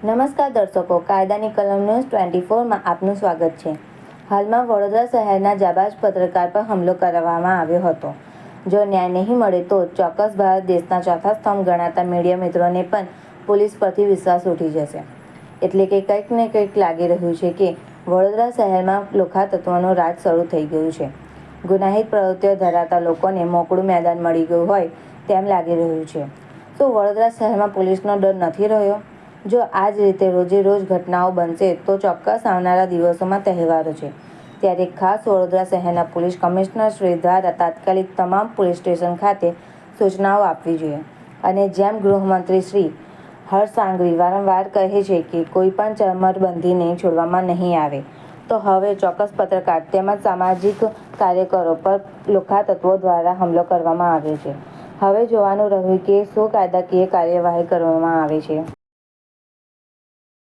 નમસ્કાર દર્શકો, કાયદાની કલમ ન્યૂઝ ટ્વેન્ટી ફોરમાં આપનું સ્વાગત છે. હાલમાં વડોદરા શહેરના જાબાજ પત્રકાર પર હુમલો કરવામાં આવ્યો હતો. જો ન્યાય નહીં મળે તો ચોક્કસ ભારત દેશના ચોથા સ્તંભ ગણાતા મીડિયા મિત્રોને પણ પોલીસ પરથી વિશ્વાસ ઉઠી જશે. એટલે કે કંઈક ને કંઈક લાગી રહ્યું છે કે વડોદરા શહેરમાં લોખા તત્વનો રાજ શરૂ થઈ ગયું છે. ગુનાહિત પ્રવૃત્તિઓ ધરાવતા લોકોને મોકળું મેદાન મળી ગયું હોય તેમ લાગી રહ્યું છે. તો વડોદરા શહેરમાં પોલીસનો ડર નથી રહ્યો? જો આ જ રીતે રોજે રોજ ઘટનાઓ બનશે તો ચોક્કસ આવનારા દિવસોમાં તહેવારો છે. ત્યારે ખાસ વડોદરા શહેરના પોલીસ કમિશનર શ્રી દ્વારા તાત્કાલિક તમામ પોલીસ સ્ટેશન ખાતે સૂચનાઓ આપવી જોઈએ. અને જેમ ગૃહમંત્રી શ્રી હર્ષ સાંઘવી વારંવાર કહે છે કે કોઈ પણ ચરમરબંધીને છોડવામાં નહીં આવે, તો હવે ચોક્કસ પત્રકાર તેમજ સામાજિક કાર્યકરો પર લોખા તત્વો દ્વારા હુમલો કરવામાં આવ્યો છે. હવે જોવાનું રહ્યું કે શું કાયદાકીય કાર્યવાહી કરવામાં આવે છે.